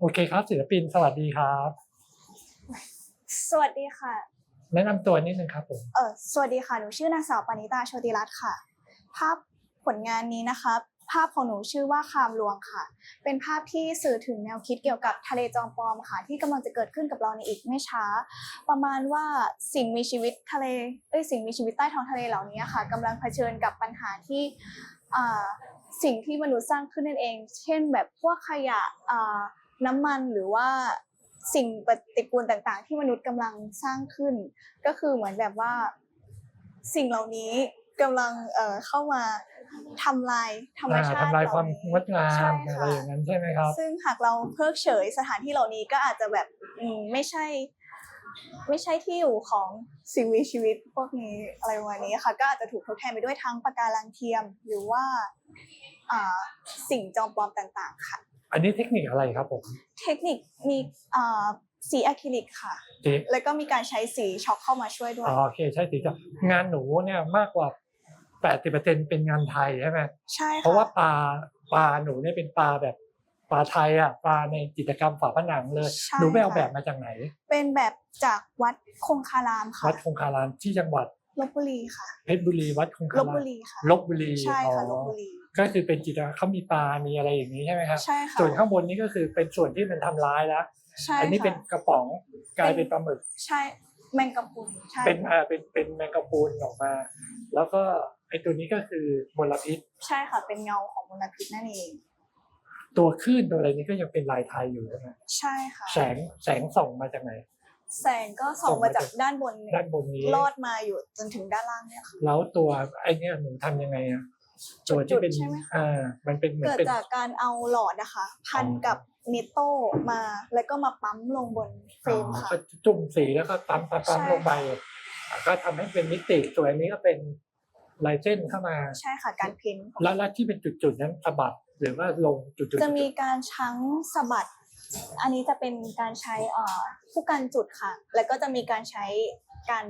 โอเคครับ ศิลปินสวัสดีครับ สวัสดีค่ะ แนะนำตัวนิดนึงครับผม เออสวัสดีค่ะ หนูชื่อนางสาวปณิตาโชติรัตน์ค่ะ ภาพผลงานนี้นะคะ ภาพของหนูชื่อว่าคามลวงค่ะ เป็นภาพที่สื่อถึงแนวคิดเกี่ยวกับทะเลจอมปลอมค่ะ ที่กำลังจะเกิดขึ้นกับเราในอีกไม่ช้า ประมาณว่าสิ่งมีชีวิตทะเล เอ้ย สิ่งมีชีวิตใต้ท้องทะเลเหล่านี้ค่ะกำลังเผชิญกับปัญหาที่อ่าสิ่งที่มนุษย์สร้างขึ้นนั่นเอง เช่นแบบพวกขยะอ่า น้ำมันหรือว่าสิ่งปฏิกูลต่างๆ ที่มนุษย์กำลังสร้างขึ้น ก็คือเหมือนแบบว่าสิ่งเหล่านี้กำลังเอ่อเข้ามาทำลายธรรมอ่าชาติทำลายความเหนี้งดงาใช่มอะไรค่ะอย่างนั้นใช่ไหมครับ ซึ่งหากเราเพิกเฉยสถานที่เหล่านี้ก็อาจจะแบบอืมไม่ใช่ ไม่ใช่ที่อยู่ของสิ่งมีชีวิตพวกนี้อะไรประมาณนี้ค่ะ ก็อาจจะถูกทดแทนไปด้วยทั้งปะการังเทียม หรือว่าอ่าสิ่งจอมปลอมต่าง ๆ ค่ะ อันนี้เทคนิคอะไรครับผมเทคนิคมีอ่าสีอะคริลิกค่ะเจ๊แล้วก็มีการใช้สีช็อกเข้ามาช่วยด้วย อ๋อโอเคใช่สิจ้ะงานหนูเนี่ยมากกว่า 80%เป็นงานไทยใช่ไหมใช่ค่ะเพราะว่าปลาปลาหนูเนี่ยเป็นปลาแบบปลาไทยอะปลาในจิตรกรรมฝาผนังเลย ใช่หนูไปเอาค่ะ แบบมาจากไหนเป็นแบบจากวัดคงคารามค่ะวัดคงคารามที่จังหวัดลบบุรีค่ะเพชรบุรีวัดคงลคาบราบุมรีค่ะ ลบบุรีใช่ค่ะอ๋อลบบุรี ก็คือเป็นจิตรเขามีปลา มีอะไรอย่างนี้ใช่ไหมครับ ใช่ค่ะส่วนข้างบนนี้ก็คือเป็นส่วนที่มันทำร้ายแล้ว ใช่อันี้ค่ะเป็นกระป๋องกลายเป็นปลาหมึก ใช่แมงกะพรุนใช่เป็นอ่าเป็นเป็นแมงกะพรุนออกมา แล้วก็ไอตัวนี้ก็คือมลพิษ ใช่ค่ะเป็นเงาของมลพิษนั่นเอง ตัวคลื่นตัวอะไรนี้ก็ยังเป็นลายไทยอยู่ใช่ไหมใช่ค่ะ แสงแสงส่องมาจากไหน แสงก็ส่องมาจากด้านบนด้านบนนี้ ลอดมาอยู่จนถึงด้านล่างเนี่ยค่ะ แล้วตัวไอเนี้ยหนูทำยังไงอะ ตัวที่เป็นจุดๆใช่ไหมคะ อ่ามันเป็นเหมือนเกิดเป็นจากการเอาหลอดนะคะ พันอ๋อกับนิโต้มาแล้วก็มาปั๊มลงบนเฟรอ๋อมค่ะ ก็จุ่มสีแล้วก็ปั๊มปั๊มปั๊มใช่ ลงไปก็ทำให้เป็นมิติส่วนอันนี้ก็เป็นลายเส้นเข้ามาใช่ค่ะการเพ้นท์แล้วแล้วที่เป็นจุดๆนั้นสะบัดหรือว่าลงจุดๆจะมีการชังสะบัด อันนี้จะเป็นการใช้เอ่อผู้กันจุดค่ะ แล้วก็จะมีการใช้การ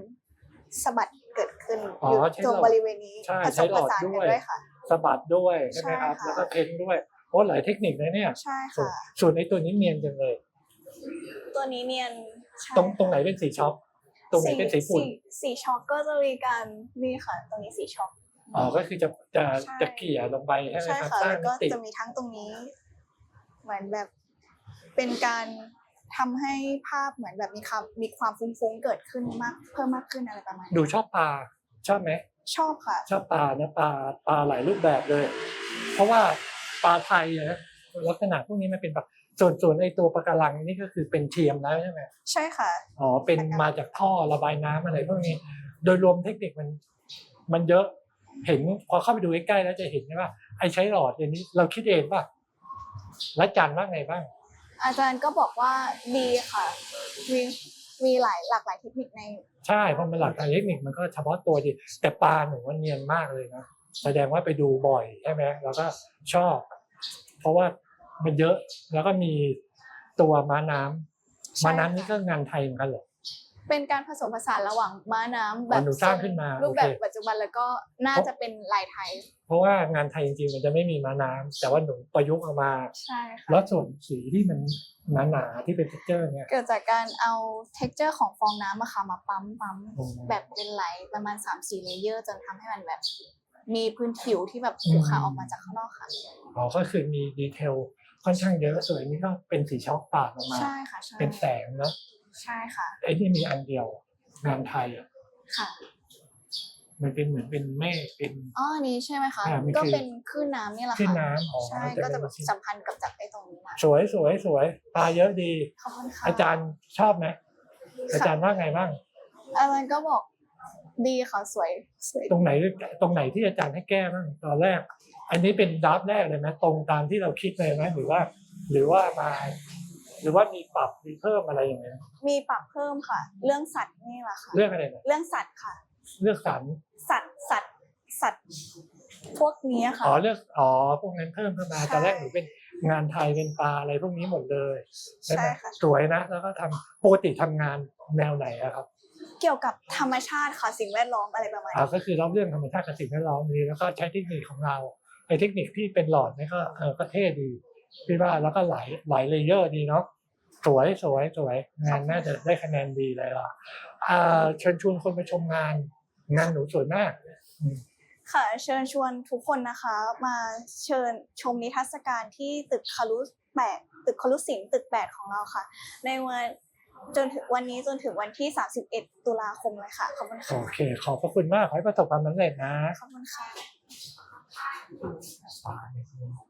สะบัดเกิดขึ้นอ๋ออยู่ใช้ตรงหลอดบริเวณนี้ใช่ผสใช้มหลผอดสานด้กันวยด้วยค่ะ สะบัดด้วยใช่ไหมครับ ใช่ค่ะ แล้วก็เพ้นด้วยโอ้หลายเทคนิคนะเนี่ยใช่ส่วนค่ะ ส่วนไอ้ตัวนี้เนียนจังเลย ตัวนี้เนียนใช่ตรงตรงไหนเป็นสีช็อปตรงไหนเป็นสีฝุ่นสีช็อกก็จะมีการนี่ค่ะ ตรงนี้สีช็อก อ๋อก็คือจะจะใช่ จะเกลี่ยลงไปใช่ไหมใช่ครับค่ะสร้างแล้วมิก็ติจะมีทั้งตรงนี้ เหมือนแบบเป็นการ ทำให้ภาพเหมือนแบบมีความมีความฟุ้งๆเกิดขึ้นมาก เพิ่มมากขึ้นอะไรประมาณดูนี้ชอบปลาชอบไหมชอบค่ะ ชอบปลานะปลาปลาหลายรูปแบบเลย เพราะว่าปลาไทยนะลักษณะพวกนี้มันเป็นแบบส่วนส่วนไอ้ตัวปะการังนี่ก็คือเป็นเทียมแล้วใช่ไหมใช่ค่ะอ๋อเป็นปะการังมาจากท่อระบายน้ำอะไรพวกนี้ โดยรวมเทคนิคมัน มันเยอะเห็นพอเข้าไปดูใกล้ๆแล้วจะเห็นว่าไอ้ใช้หลอดอย่างนี้เราคิดเองป่ะแล้วจันว่าไงบ้าง อาจารย์ก็บอกว่าดีค่ะ มีมีหลายหลากหลายเทคนิคใน ใช่เพราะมันหลักทางเทคนิคมันก็เฉพาะตัวดี แต่ปลาหนูว่าเนียนมากเลยนะแสดงว่าไปดูบ่อยใช่ไหมแล้วก็ชอบ เพราะว่ามันเยอะแล้วก็มีตัวม้าน้ำม้าน้ำนี่ก็งานไทยเหมือนกันเหรอ เป็นการผสมผสานระหว่างม้าน้ำแบอ๋บอหนูสร้างขึ้นมารูปแบบโอเค ปัจจุบันแล้วก็น่าจะเป็นลายไทยเพราะว่างานไทยจริงๆ มันจะไม่มีม้าน้ำแต่ว่าหนูประยุกต์ออกมา ใช่ค่ะ แล้วส่วนสีที่มันหนาๆที่เป็นเท็กเจอร์เนี่ย เกิดจากการเอา texture ของฟองน้ำอะค่ะมาปั๊มปั๊มอืมแบบเป็นไหลประมาณ3ามสี่เลเยอร์ จนทำให้มันแบบ มีพื้นผิวที่แบบขรุขระออกมาจากข้างนอกค่ะ อ๋อก็คือมีดีเทลค่อนข้างเยอะส่วนอันนี้ก็เป็นสีช็อกปากออกมา ใช่ค่ะใช่เป็นแสงเนาะ ใช่ค่ะ ไอ้นี่มีอันเดียวงานไทยอะค่ะมันเป็นเหมือนเป็นเมฆเป็น อ๋ออันนี้ใช่ไหมคะ อ่ามันคือ ก็เป็นคลื่นน้ำนี่แหละขึ้นค่ะน้ำอ๋อใช่แต่ก็จะเป็แบนบสัมพันธ์กับจากไอ้ตรงนี้มาสวยสวยสวยปลาเยอะดี ขอบคุณค่ะอาจารย์ชอบไหมอาจารย์ว่าไงบ้าง อาจารย์ก็บอกดีค่ะสวยสวย ตรงไหนตรงไหนที่อาจารย์ให้แก้บ้างตอนแรก อันนี้เป็นดับแรกเลยไหมตรงตามที่เราคิดเลยไหมหรือว่า หรือว่ามา หรือว่ามีปรับมีเพิ่มอะไรอย่างเงี้ยมีปรับเพิ่มค่ะ เรื่องสัตว์นี่แหละค่ะ เรื่องอะไรนะเรื่องสัตว์ค่ะเลือกสรรสัตว์สัตว์สัตว์พวกนี้ค่ะ อ๋อเลือกอ๋อพวกนั้นเพิ่มเข้ามาใช่ ตอนแรกหนูเป็นงานไทยเป็นปลาอะไรพวกนี้หมดเลยใช่ไหมใช่ค่ะ สวยนะ แล้วก็ทำปกติทำงานแนวไหนอะครับเกี่ยวกับธรรมชาติค่ะสิ่งแวดล้อมอะไรประมาณอ่านี้ก็คือเล่าเรื่องธรรมชาติกับสิ่งแวดล้อมนี้แล้วก็ใช้เทคนิคของเราไอ้เทคนิคที่เป็นหลอดนี่ก็เออก็เท่ดี พี่ว่าแล้วก็หลายหลายเลเยอร์ดีเนาะสวยสวยสวยงานน่าจะได้คะแนนดีเลยล่ะอ่าเชิญชวนคนมาชมงาน งานหนูสวยมากค่ะเชิญชวนทุกคนนะคะ มาเชิญชมนิทรรศการที่ตึกคารุแปดตึกคารุสินตึกแปดของเราค่ะ ในวันจนถึงวันนี้จนถึงวันที่ 31 ตุลาคมเลยค่ะขอบคุณโอค่ะเค ขอบพระคุณมากขอให้ประสบความสำเร็จนะขอบคุณค่ะอ่า